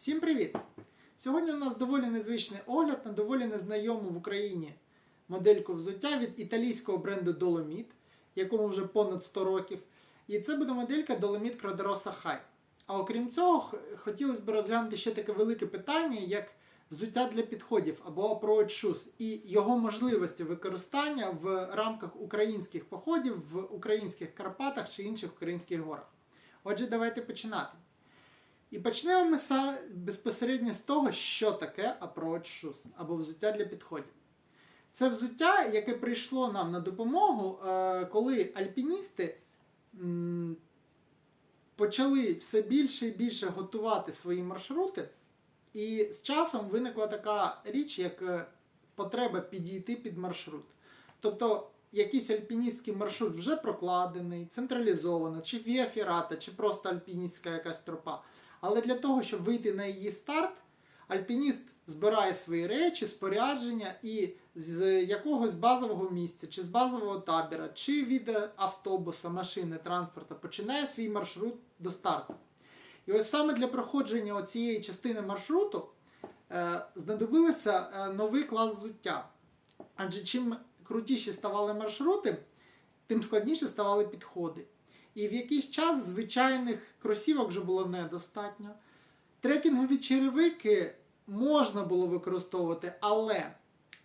Всім привіт! Сьогодні у нас доволі незвичний огляд на доволі незнайому в Україні модельку взуття від італійського бренду Dolomit, якому вже понад 100 років. І це буде моделька Dolomit Croderosa High. А окрім цього, хотілося б розглянути ще таке велике питання, як взуття для підходів або approach shoes і його можливості використання в рамках українських походів в українських Карпатах чи інших українських горах. Отже, давайте починати. І почнемо ми саме безпосередньо з того, що таке approach або взуття для підходів. Це взуття, яке прийшло нам на допомогу, е, коли альпіністи почали все більше і більше готувати свої маршрути, і з часом виникла така річ, як е, потреба підійти під маршрут. Тобто якийсь альпіністський маршрут вже прокладений, централізовано, чи віа феррата, чи просто альпіністська якась тропа. Але для того, щоб вийти на її старт, альпініст збирає свої речі, спорядження і з якогось базового місця, чи з базового табіра, чи від автобуса, машини, транспорту починає свій маршрут до старту. І ось саме для проходження цієї частини маршруту е, знадобилося е, новий клас взуття. Адже чим крутіші ставали маршрути, тим складніше ставали підходи. І в якийсь час звичайних кросівок вже було недостатньо. Трекінгові черевики можна було використовувати, але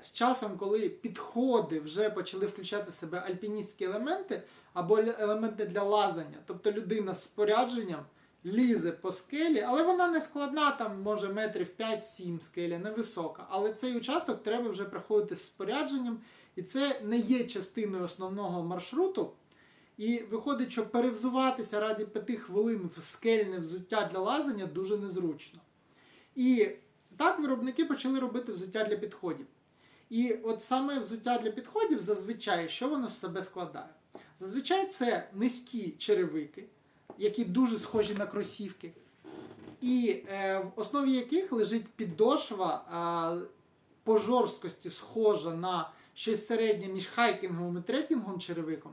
з часом, коли підходи вже почали включати в себе альпіністські елементи або елементи для лазання, тобто людина з спорядженням лізе по скелі, але вона не складна, там може метрів 5-7 скеля, невисока. Але цей участок треба вже проходити з спорядженням, і це не є частиною основного маршруту. І виходить, що перевзуватися раді 5 хвилин в скельне взуття для лазання дуже незручно. І так виробники почали робити взуття для підходів. І от саме взуття для підходів зазвичай, що воно з себе складає? Зазвичай це низькі черевики, які дуже схожі на кросівки, і е, в основі яких лежить підошва е, по жорсткості схожа на щось середнє між хайкінговим і трекінговим черевиком.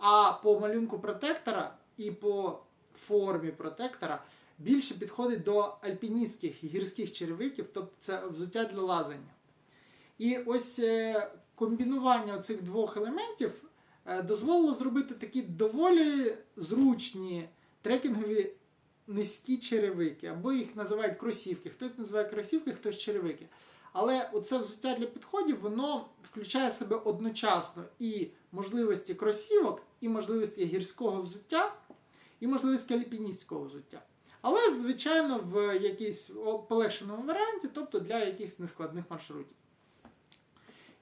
А по малюнку протектора і по формі протектора більше підходить до альпіністських гірських черевиків, тобто це взуття для лазання. І ось е, комбінування цих двох елементів е, дозволило зробити такі доволі зручні трекінгові низькі черевики, або їх називають кросівки. Хтось називає кросівки, хтось черевики. Але оце взуття для підходів, воно включає в себе одночасно і можливості кросівок, і можливості гірського взуття, і можливості альпіністського взуття. Але, звичайно, в якійсь полегшеному варіанті, тобто для якихось нескладних маршрутів.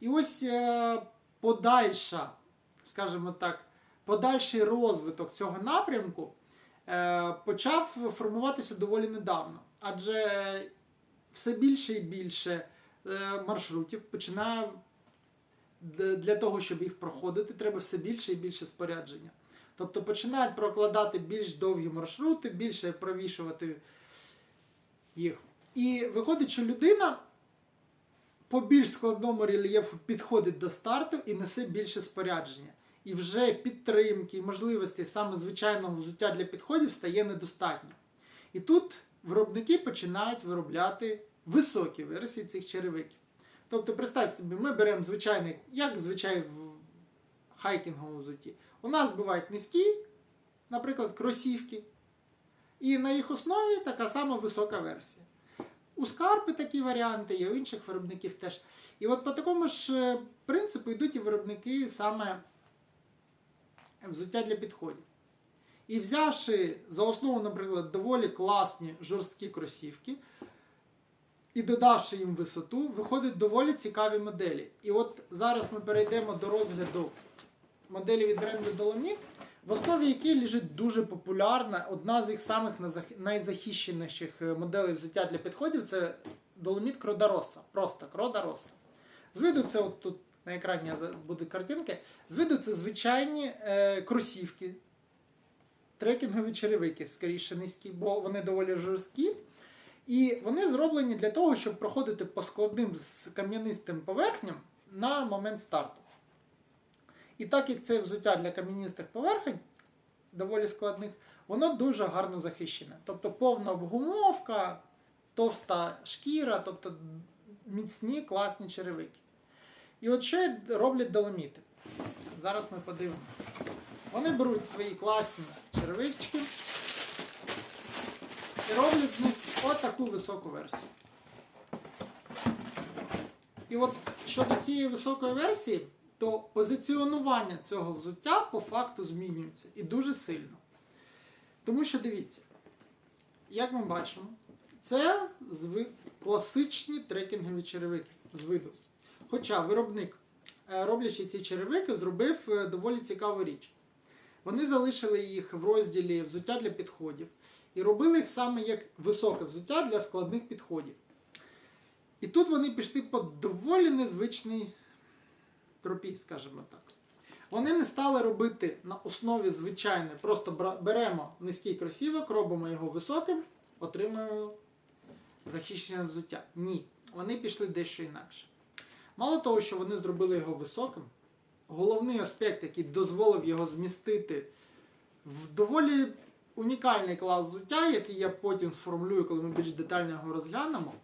І ось е, подальша, скажімо так, подальший розвиток цього напрямку е, почав формуватися доволі недавно. Адже все більше і більше е, маршрутів починає для того, щоб їх проходити, треба все більше і більше спорядження. Тобто починають прокладати більш довгі маршрути, більше провішувати їх. І виходить, що людина по більш складному рельєфу підходить до старту і несе більше спорядження. І вже підтримки і можливості саме звичайного взуття для підходів стає недостатньо. І тут виробники починають виробляти високі версії цих черевиків. Тобто, представте собі, ми беремо звичайний, як звичай в хайкінговому взутті. У нас бувають низькі, наприклад, кросівки, і на їх основі така сама висока версія. У скарпи такі варіанти, є у інших виробників теж. І от по такому ж е, принципу йдуть і виробники саме взуття для підходів. І взявши за основу, наприклад, доволі класні жорсткі кросівки, і додавши їм висоту, виходять доволі цікаві моделі. І от зараз ми перейдемо до розгляду моделі від бренду Dolomit, в основі якої лежить дуже популярна, одна з їх самих найзахищеніших е, моделей взуття для підходів це Dolomit Crodarossa. Просто Crodarossa. З виду це от тут на екрані будуть картинки. З виду це звичайні е, кросівки, трекінгові черевики, скоріше низькі, бо вони доволі жорсткі. І вони зроблені для того, щоб проходити по складним з кам'янистим поверхням на момент старту. І так як це взуття для кам'янистих поверхень, доволі складних, воно дуже гарно захищене. Тобто повна обгумовка, товста шкіра, тобто міцні, класні черевики. І от що роблять доломіти? Зараз ми подивимося. Вони беруть свої класні черевички і роблять з них от таку високу версію. І от щодо цієї високої версії, то позиціонування цього взуття по факту змінюється і дуже сильно. Тому що дивіться, як ми бачимо, це класичні трекінгові черевики з виду. Хоча виробник, е, роблячи ці черевики, зробив е, доволі цікаву річ. Вони залишили їх в розділі взуття для підходів і робили їх саме як високе взуття для складних підходів. І тут вони пішли по доволі незвичній тропі, скажімо так. Вони не стали робити на основі звичайної, просто беремо низький кросівок, робимо його високим, отримуємо захищене взуття. Ні, вони пішли дещо інакше. Мало того, що вони зробили його високим, головний аспект, який дозволив його змістити в доволі унікальний клас взуття, який я потім сформулюю, коли ми більш детально його розглянемо.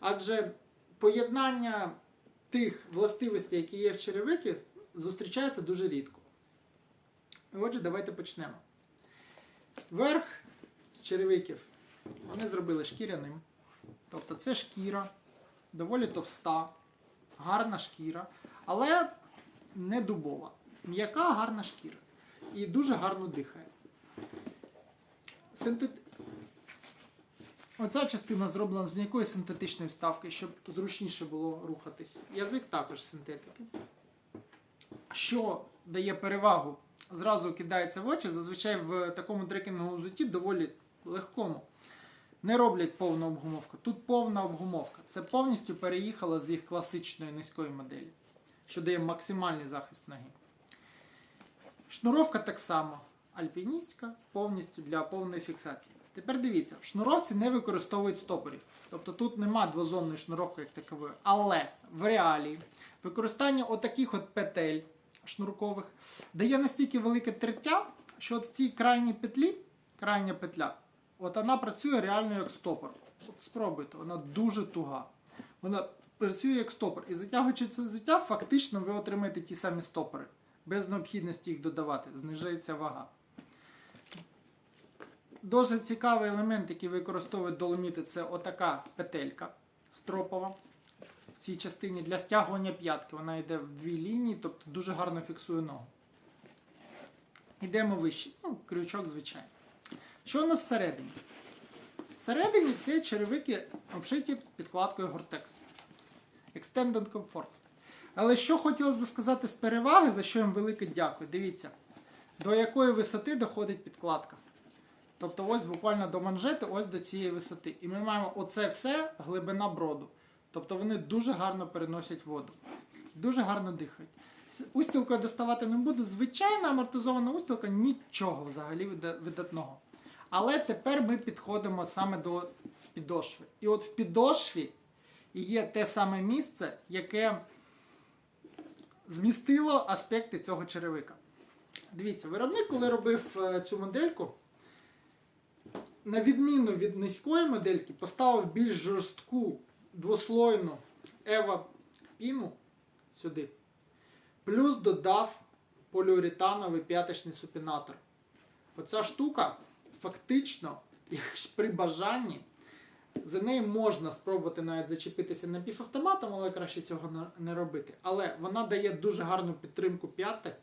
Адже поєднання тих властивостей, які є в черевики, зустрічається дуже рідко. І Отже, давайте почнемо. Верх з черевиків вони зробили шкіряним. Тобто це шкіра, доволі товста, гарна шкіра, але не дубова. М'яка гарна шкіра. І дуже гарно дихає. Синтет... Оця частина зроблена з м'якої синтетичної вставки, щоб зручніше було рухатись. Язик також синтетики. Що дає перевагу, зразу кидається в очі, зазвичай в такому трекінговому взутті доволі легкому. Не роблять повну обгумовку. Тут повна обгумовка. Це повністю переїхало з їх класичної низької моделі, що дає максимальний захист ноги. Шнуровка так само альпіністська, повністю для повної фіксації. Тепер дивіться, в шнуровці не використовують стопорів. Тобто тут нема двозонної шнуровки як такової. Але в реалії використання отаких от петель шнуркових дає настільки велике тертя, що от в цій крайній петлі, крайня петля, от вона працює реально як стопор. От спробуйте, вона дуже туга. Вона працює як стопор. І затягуючи це взуття, фактично ви отримаєте ті самі стопори. Без необхідності їх додавати. Знижується вага. Дуже цікавий елемент, який використовують доломіти, це отака петелька стропова в цій частині для стягування п'ятки. Вона йде в дві лінії, тобто дуже гарно фіксує ногу. Йдемо вище. Ну, крючок, звичайно. Що у нас всередині? Всередині це черевики обшиті підкладкою Gore-Tex. Extended Comfort. Але що хотілося б сказати з переваги, за що їм велике дякую. Дивіться, до якої висоти доходить підкладка. Тобто ось буквально до манжети, ось до цієї висоти. І ми маємо оце все глибина броду. Тобто вони дуже гарно переносять воду. Дуже гарно дихають. Устілкою доставати не буду. Звичайна амортизована устілка нічого взагалі видатного. Але тепер ми підходимо саме до підошви. І от в підошві є те саме місце, яке змістило аспекти цього черевика. Дивіться, виробник, коли робив е, цю модельку, на відміну від низької модельки, поставив більш жорстку двослойну Ева піну сюди. Плюс додав поліуретановий п'яточний супінатор. Оця штука фактично, при бажанні, за неї можна спробувати навіть зачепитися напівавтоматом, але краще цього не- робити. Але вона дає дуже гарну підтримку п'яти.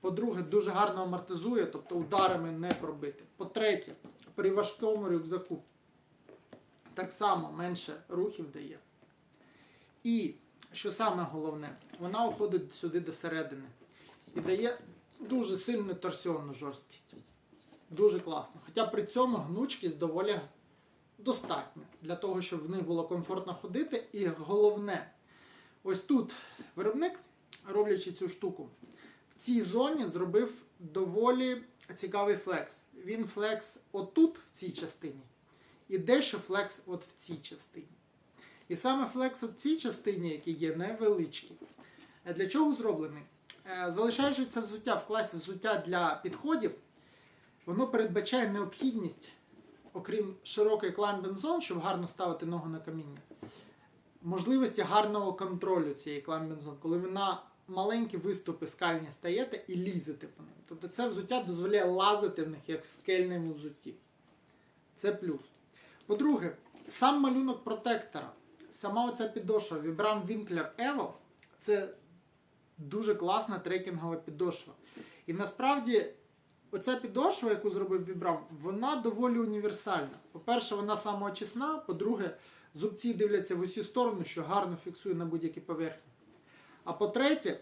По-друге, дуже гарно амортизує, тобто ударами не пробити. По-третє, при важкому рюкзаку так само менше рухів дає. І, що саме головне, вона уходить сюди до середини і дає дуже сильну торсіонну жорсткість. Дуже класно. Хоча при цьому гнучкість доволі достатня для того, щоб в них було комфортно ходити. І головне, ось тут виробник, роблячи цю штуку, в цій зоні зробив доволі цікавий флекс. Він флекс отут, в цій частині, і дещо флекс от в цій частині. І саме флекс от в цій частині, який є невеличкий, е, для чого зроблений? Е, Залишаючи це взуття в класі взуття для підходів, воно передбачає необхідність окрім широкої zone, щоб гарно ставити ногу на каміння, можливості гарного контролю цієї zone, коли ви на маленькі виступи скальні стаєте і лізете по ним. Тобто це взуття дозволяє лазити в них як в скельному взутті. Це плюс. По-друге, сам малюнок протектора, сама оця підошва Vibram Winkler Evo це дуже класна трекінгова підошва. І насправді, оця підошва, яку зробив Vibram, вона доволі універсальна. По-перше, вона самоочисна, по-друге, зубці дивляться в усі сторони, що гарно фіксує на будь-які поверхні. А по-третє,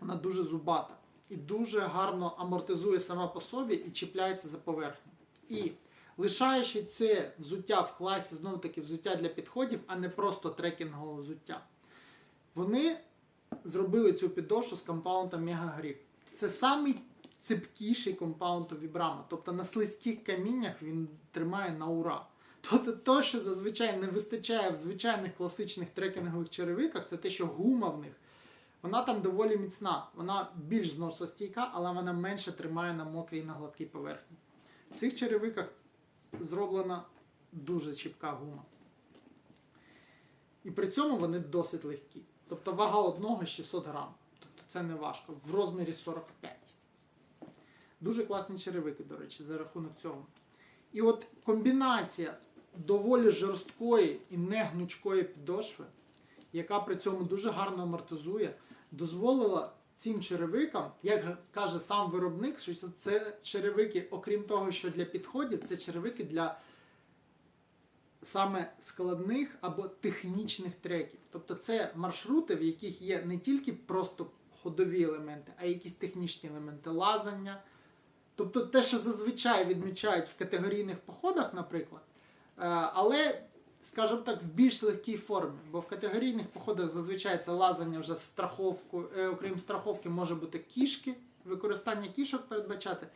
вона дуже зубата і дуже гарно амортизує сама по собі і чіпляється за поверхню. І лишаючи це взуття в класі, знову таки взуття для підходів, а не просто трекінгове взуття, вони зробили цю підошву з компаундом Grip. Це самий цепкіший компаунд у Вібрама. Тобто на слизьких каміннях він тримає на ура. Тобто то, що зазвичай не вистачає в звичайних класичних трекінгових черевиках, це те, що гума в них. Вона там доволі міцна, вона більш зносостійка, але вона менше тримає на мокрій і на гладкій поверхні. В цих черевиках зроблена дуже чіпка гума. І при цьому вони досить легкі. Тобто вага одного 600 грам. Тобто це не важко. В розмірі 45. Дуже класні черевики, до речі, за рахунок цього. І от комбінація доволі жорсткої і негнучкої підошви, яка при цьому дуже гарно амортизує, дозволила цим черевикам, як каже сам виробник, що це черевики, окрім того, що для підходів, це черевики для саме складних або технічних треків. Тобто це маршрути, в яких є не тільки просто ходові елементи, а якісь технічні елементи лазання. Тобто те, що зазвичай відмічають в категорійних походах, наприклад, е, але, скажімо так, в більш легкій формі. Бо в категорійних походах зазвичай це лазання вже страховку, е, окрім страховки, може бути кішки, використання кішок передбачати.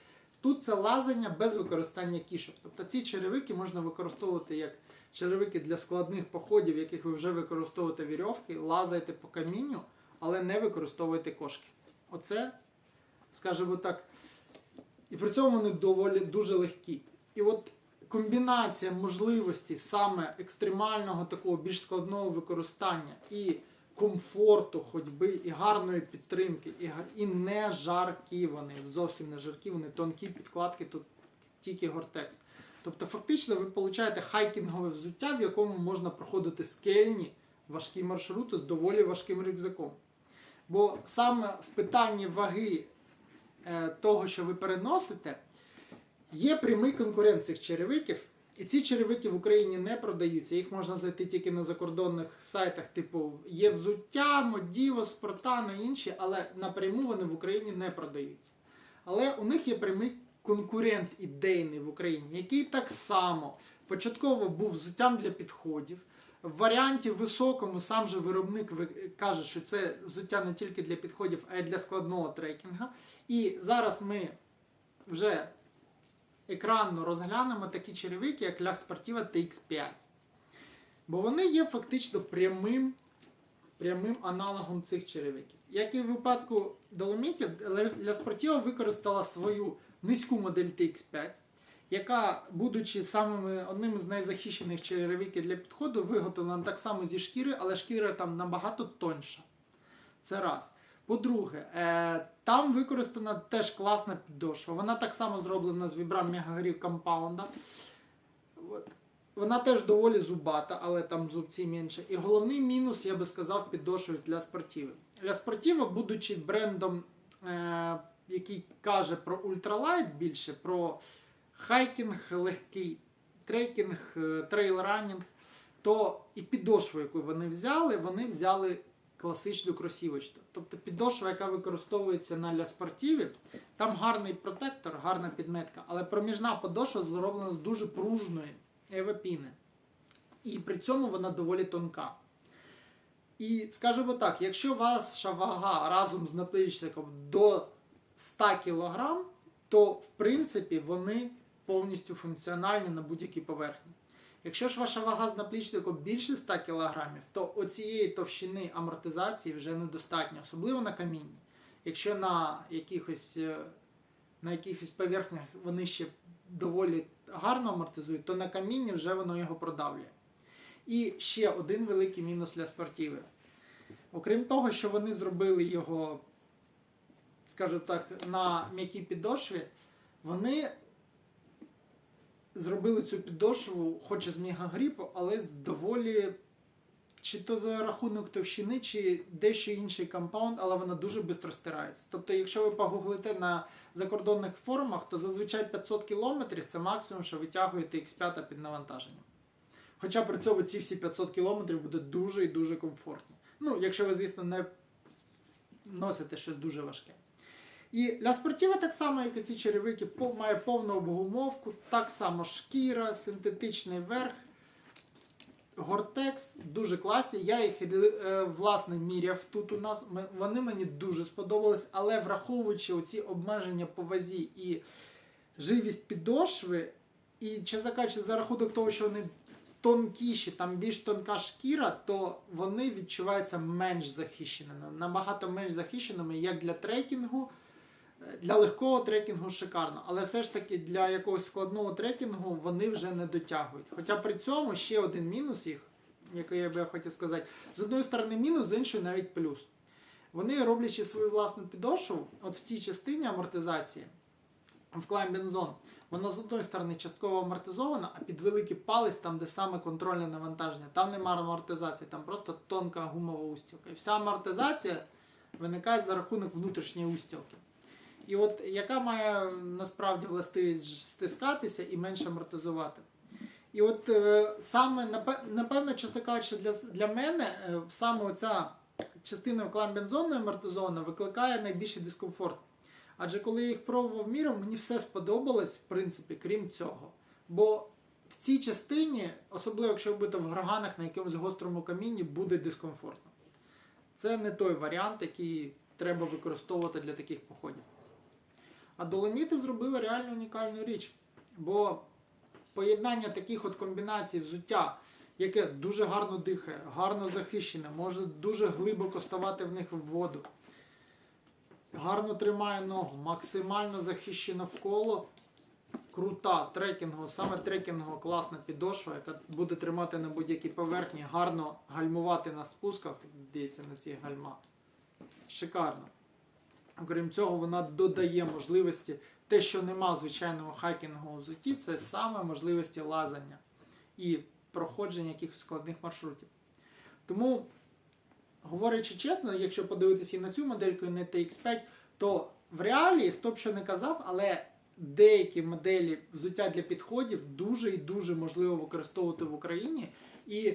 Тут це лазання без використання кішок. Тобто ці черевики можна використовувати як черевики для складних походів, в яких ви вже використовуєте вірьовки, лазаєте по камінню, але не використовуєте кошки. Оце, скажімо так, і при цьому вони доволі дуже легкі. І от комбінація можливості саме екстремального такого більш складного використання і комфорту ходьби, і гарної підтримки, і, і не жаркі вони, зовсім не жаркі, вони тонкі підкладки, тут тільки гортекс. Тобто, фактично, ви получаєте хайкінгове взуття, в якому можна проходити скельні важкі маршрути з доволі важким рюкзаком. Бо саме в питанні ваги е, того, що ви переносите, є прямий конкурент цих черевиків. І ці черевики в Україні не продаються. Їх можна знайти тільки на закордонних сайтах, типу є взуття, Модіво, Спортано і інші, але напряму вони в Україні не продаються. Але у них є прямий конкурент ідейний в Україні, який так само початково був взуттям для підходів. В варіанті високому сам же виробник каже, що це взуття не тільки для підходів, а й для складного трекінга. І зараз ми вже екранно розглянемо такі черевики, як La Sportiva TX5. Бо вони є фактично прямим, прямим аналогом цих черевиків. Як і в випадку доломітів, La Sportiva використала свою низьку модель TX5, яка, будучи самими одним з найзахищених черевиків для підходу, виготовлена так само зі шкіри, але шкіра там набагато тоньша. Це раз. По-друге, е, там використана теж класна підошва. Вона так само зроблена з Mega Grip компаунда. От. Вона теж доволі зубата, але там зубці менше. І головний мінус, я би сказав, підошви для спортіви. Для спортіва, будучи брендом, е, який каже про ультралайт більше, про хайкінг легкий, трекінг, е, трейл-ранінг, то і підошву, яку вони взяли, вони взяли класичну кросівочку. Тобто підошва, яка використовується на ля спортиві, там гарний протектор, гарна підметка, але проміжна подошва зроблена з дуже пружної евапіни. І при цьому вона доволі тонка. І скажімо так, якщо ваша вага разом з наплічником до 100 кг, то в принципі вони повністю функціональні на будь-якій поверхні. Якщо ж ваша вага з наплічником більше 100 кг, то оцієї товщини амортизації вже недостатньо, особливо на камінні. Якщо на якихось, е, на якихось поверхнях вони ще доволі гарно амортизують, то на камінні вже воно його продавлює. І ще один великий мінус для спортіви. Окрім того, що вони зробили його, скажімо так, на м'якій підошві, вони зробили цю підошву, хоч і з мегагріпу, але з доволі. Чи то за рахунок товщини, чи дещо інший компаунд, але вона дуже швидко стирається. Тобто, якщо ви погуглите на закордонних форумах, то зазвичай 500 кілометрів це максимум, що витягуєте X5 під навантаженням. Хоча при цьому ці всі 500 кілометрів буде дуже і дуже комфортні. Ну, якщо ви, звісно, не носите щось дуже важке. І для спортива так само, як і ці черевики, має повну обгумовку, так само шкіра, синтетичний верх. Гортекс дуже класні. Я їх е, власне міряв тут у нас. Вони мені дуже сподобались, але враховуючи оці обмеження по вазі і живість підошви, і чесно кажучи, за рахунок того, що вони тонкіші, там більш тонка шкіра, то вони відчуваються менш захищеними, набагато менш захищеними, як для трекінгу. Для легкого трекінгу шикарно, але все ж таки для якогось складного трекінгу вони вже не дотягують. Хоча при цьому ще один мінус їх, який я би хотів сказати, з одної сторони мінус, з іншої навіть плюс. Вони роблячи свою власну підошву, от в цій частині амортизації, в Climbing Zone, вона з одної сторони частково амортизована, а під великий палець, там, де саме контрольне навантаження, там немає амортизації, там просто тонка гумова устілка. І вся амортизація виникає за рахунок внутрішньої устілки. І от яка має насправді властивість стискатися і менше амортизувати. І от е, саме напе- напевно, чесно кажучи, для, для мене е, саме оця частина кламбензонної амортизована викликає найбільший дискомфорт. Адже коли я їх пробував міром, мені все сподобалось, в принципі, крім цього. Бо в цій частині, особливо якщо ви будете в граганах на якомусь гострому камінні, буде дискомфортно. Це не той варіант, який треба використовувати для таких походів. А доломіти зробили реально унікальну річ. Бо поєднання таких от комбінацій взуття, яке дуже гарно дихає, гарно захищене, може дуже глибоко ставати в них в воду, гарно тримає ногу, максимально захищена вколо, крута трекінгова, саме трекінгова класна підошва, яка буде тримати на будь-якій поверхні, гарно гальмувати на спусках, дивіться на ці гальма. Шикарно. Окрім цього, вона додає можливості. Те, що нема в звичайного хайкінгового взутті, це саме можливості лазання і проходження якихось складних маршрутів. Тому, говорячи чесно, якщо подивитися і на цю модельку, і на TX5, то в реалії, хто б що не казав, але деякі моделі взуття для підходів дуже і дуже можливо використовувати в Україні. І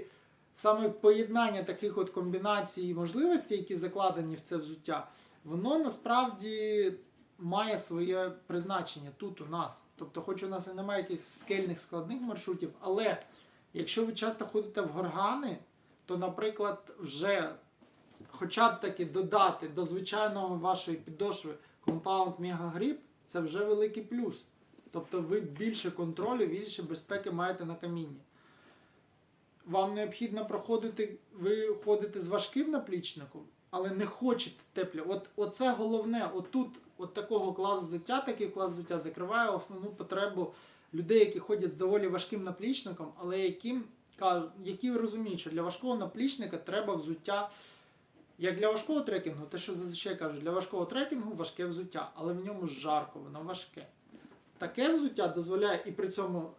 саме поєднання таких от комбінацій і можливостей, які закладені в це взуття, воно насправді має своє призначення тут у нас. Тобто, хоч у нас і немає якихось скельних складних маршрутів, але якщо ви часто ходите в горгани, то, наприклад, вже хоча б таки додати до звичайного вашої підошви компаунд Мегагріп, це вже великий плюс. Тобто ви більше контролю, більше безпеки маєте на камінні. Вам необхідно проходити, ви ходите з важким наплічником, але не хочете теплі. От оце головне, отут, от такого класу взуття, такий клас взуття закриває основну потребу людей, які ходять з доволі важким наплічником, але яким які розуміють, що для важкого наплічника треба взуття. Як для важкого трекінгу, те, що зазвичай кажуть, для важкого трекінгу важке взуття, але в ньому жарко, воно важке. Таке взуття дозволяє і при цьому,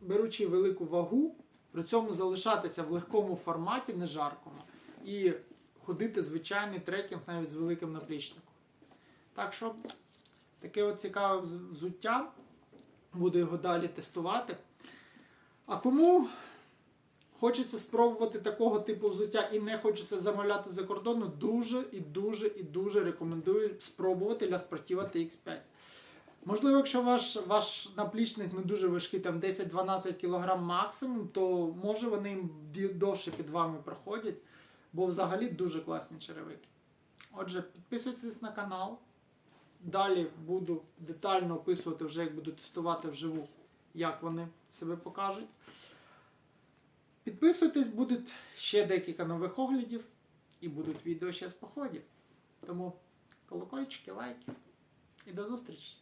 беручи велику вагу, при цьому залишатися в легкому форматі, не жаркому, і ходити звичайний трекінг навіть з великим наплічником. Так що таке от цікаве взуття. Буду його далі тестувати. А кому хочеться спробувати такого типу взуття і не хочеться замовляти за кордону, дуже і дуже і дуже рекомендую спробувати для спортива TX5. Можливо, якщо ваш, ваш наплічник не дуже важкий, там 10-12 кг максимум, то може вони довше під вами проходять, бо взагалі дуже класні черевики. Отже, підписуйтесь на канал. Далі буду детально описувати вже, як буду тестувати вживу, як вони себе покажуть. Підписуйтесь, будуть ще декілька нових оглядів і будуть відео ще з походів. Тому колокольчики, лайки і до зустрічі!